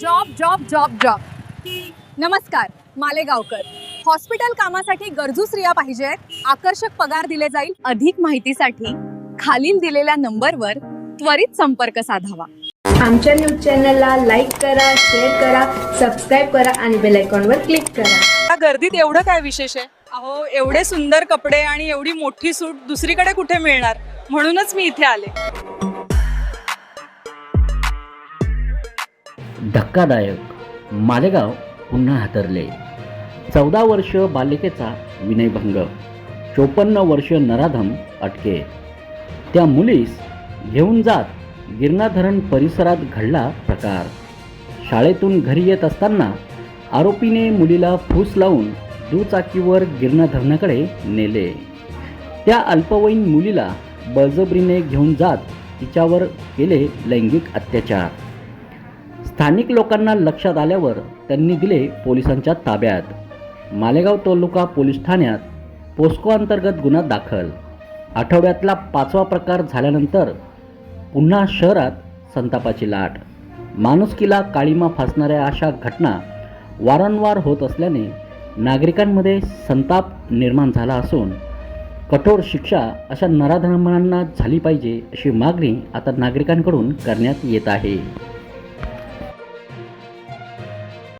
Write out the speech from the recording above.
Job job job job. नमस्कार Malegaonkar. Hospital कामासाठी गरजू स्त्रिया पाहिजेत आकर्षक पगार दिले जाईल. अधिक माहितीसाठी खालील दिलेल्या नंबरवर त्वरित संपर्क साधावा. आमच्या न्यूज चॅनलला लाईक करा शेअर करा सबस्क्राईब करा आणि बेल आयकॉनवर क्लिक करा. या गर्दीत एवढं काय विशेष आहे? अहो एवढे सुंदर कपडे आणि एवढी मोठी सूट दुसरीकडे कुठे मिळणार? म्हणूनच मी इथे आले. धक्कादायक. मालेगाव पुन्हा हातरले. चौदा वर्ष बालिकेचा विनयभंग. चोपन्न वर्ष नराधम अटके. त्या मुलीस घेऊन जात गिरणाधरण परिसरात घडला प्रकार. शाळेतून घरी येत असताना आरोपीने मुलीला फूस लावून दुचाकीवर गिरणाधरणाकडे नेले. त्या अल्पवयीन मुलीला बळजबरीने घेऊन जात तिच्यावर केले लैंगिक अत्याचार. स्थानिक लोकांना लक्षात आल्यावर त्यांनी दिले पोलिसांच्या ताब्यात. मालेगाव तालुका पोलीस ठाण्यात पोस्को अंतर्गत गुन्हा दाखल. आठवड्यातला पाचवा प्रकार झाल्यानंतर पुन्हा शहरात संतापाची लाट. माणुसकीला काळीमा फासणाऱ्या अशा घटना वारंवार होत असल्याने नागरिकांमध्ये संताप निर्माण झाला असून कठोर शिक्षा अशा नराधमांना झाली पाहिजे अशी मागणी आता नागरिकांकडून करण्यात येत आहे.